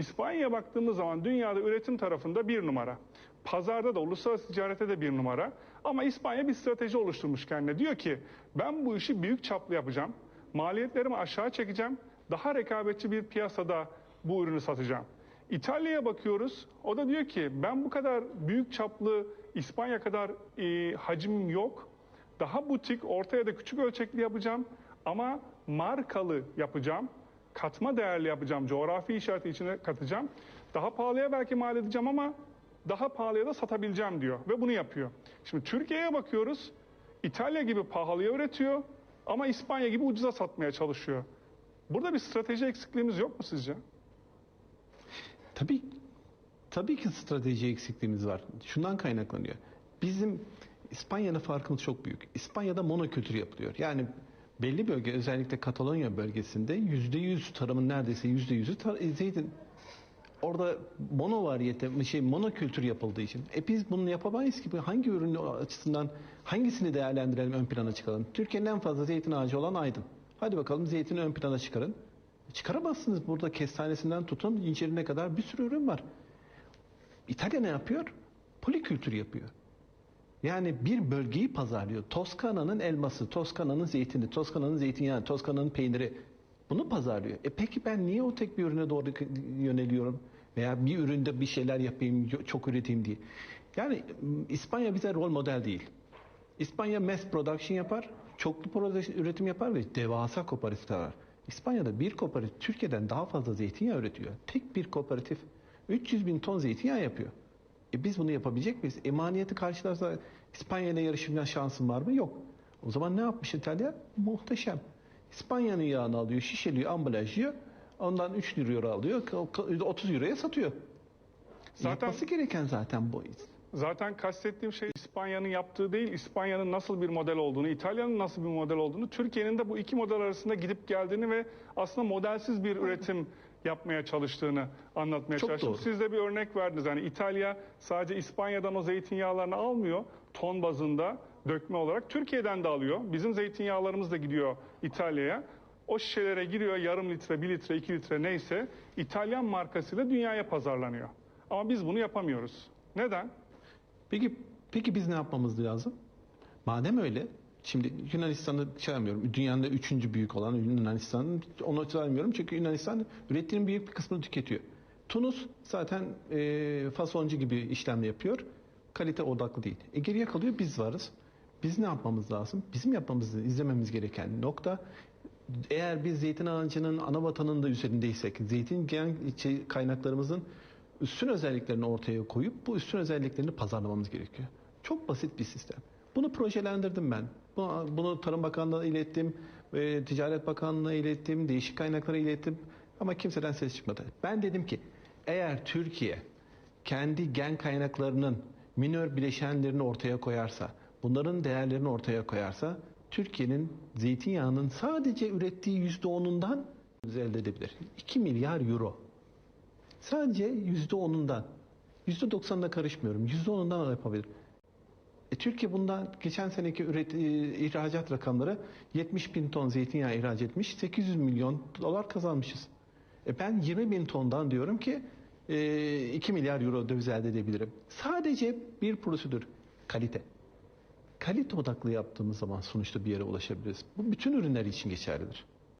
İspanya'ya baktığımız zaman dünyada üretim tarafında bir numara. Pazarda da uluslararası ticarete de bir numara. Ama İspanya bir strateji oluşturmuş kendine. Diyor ki ben bu işi büyük çaplı yapacağım. Maliyetlerimi aşağı çekeceğim. Daha rekabetçi bir piyasada bu ürünü satacağım. İtalya'ya bakıyoruz. O da diyor ki ben bu kadar büyük çaplı İspanya kadar e, hacmim yok. Daha butik, orta ya da küçük ölçekli yapacağım ama markalı yapacağım. Katma değerli yapacağım. Coğrafi işareti içine katacağım. Daha pahalıya belki mal edeceğim ama daha pahalıya da satabileceğim diyor ve bunu yapıyor. Şimdi Türkiye'ye bakıyoruz. İtalya gibi pahalıya üretiyor ama İspanya gibi ucuza satmaya çalışıyor. Burada bir strateji eksikliğimiz yok mu sizce? Tabii tabii ki strateji eksikliğimiz var. Şundan kaynaklanıyor. Bizim İspanya'da farkımız çok büyük. İspanya'da monokültür yapılıyor. Yani belli bölge özellikle Katalonya bölgesinde yüzde yüz tarımın neredeyse yüzde yüzü tar- zeytin. Orada mono variyete, şey monokültür yapıldığı için. E biz bunu yapamayız ki. Hangi ürün açısından hangisini değerlendirelim ön plana çıkalım? Türkiye'nin en fazla zeytin ağacı olan Aydın. Hadi bakalım zeytini ön plana çıkarın. Çıkaramazsınız burada kestanesinden tutun incirine kadar bir sürü ürün var. İtalya ne yapıyor? Polikültür yapıyor. Yani bir bölgeyi pazarlıyor. Toskana'nın elması, Toskana'nın zeytini, Toskana'nın zeytinyağı, Toskana'nın peyniri. Bunu pazarlıyor. E peki ben niye o tek bir ürüne doğru yöneliyorum? Veya bir üründe bir şeyler yapayım, çok üreteyim diye. Yani m, İspanya bize rol model değil. İspanya mass production yapar, çoklu production, üretim yapar ve devasa kooperatifler. İspanya'da bir kooperatif Türkiye'den daha fazla zeytinyağı üretiyor. Tek bir kooperatif 300 bin ton zeytinyağı yapıyor. E biz bunu yapabilecek miyiz? Emaniyeti karşılarsa İspanya ile yarışma şansın var mı? Yok. O zaman ne yapmış İtalya? Muhteşem. İspanya'nın yağını alıyor, şişeliyor, ambalajlıyor. Ondan 3 euro alıyor, 30 euroya satıyor. Zaten- Yapması gereken zaten bu. Zaten kastettiğim şey İspanya'nın yaptığı değil, İspanya'nın nasıl bir model olduğunu, İtalya'nın nasıl bir model olduğunu, Türkiye'nin de bu iki model arasında gidip geldiğini ve aslında modelsiz bir üretim yapmaya çalıştığını anlatmaya Çok çalıştım. doğru. Siz de bir örnek verdiniz. Yani İtalya sadece İspanya'dan o zeytinyağlarını almıyor, ton bazında dökme olarak Türkiye'den de alıyor. Bizim zeytinyağlarımız da gidiyor İtalya'ya. O şişelere giriyor yarım litre, bir litre, iki litre neyse İtalyan markasıyla dünyaya pazarlanıyor. Ama biz bunu yapamıyoruz. Neden? Peki peki biz ne yapmamız lazım? Madem öyle, şimdi Yunanistan'ı saymıyorum. Dünyanın da üçüncü büyük olan Yunanistan. Onu saymıyorum çünkü Yunanistan ürettiğinin büyük bir kısmını tüketiyor. Tunus zaten e, fasoncu gibi işlem yapıyor. Kalite odaklı değil. E geriye kalıyor biz varız. Biz ne yapmamız lazım? Bizim yapmamız, izlememiz gereken nokta eğer biz zeytin ağacının ana vatanında üzerindeysek, zeytin şey, kaynaklarımızın üstün özelliklerini ortaya koyup bu üstün özelliklerini pazarlamamız gerekiyor. Çok basit bir sistem. Bunu projelendirdim ben. Bunu, bunu Tarım Bakanlığı'na ilettim, e, Ticaret Bakanlığı'na ilettim, değişik kaynaklara ilettim ama kimseden ses çıkmadı. Ben dedim ki eğer Türkiye kendi gen kaynaklarının minör bileşenlerini ortaya koyarsa, bunların değerlerini ortaya koyarsa Türkiye'nin zeytinyağının sadece ürettiği yüzde onundan elde edebilir. 2 milyar euro. Sadece yüzde onundan. Yüzde doksanına karışmıyorum. Yüzde onundan yapabilir. E, Türkiye bundan geçen seneki üret, e, ihracat rakamları 70 bin ton zeytinyağı ihraç etmiş. 800 milyon dolar kazanmışız. E ben 20 bin tondan diyorum ki e, 2 milyar euro döviz elde edebilirim. Sadece bir prosedür. Kalite. Kalite odaklı yaptığımız zaman sonuçta bir yere ulaşabiliriz. Bu bütün ürünler için geçerlidir.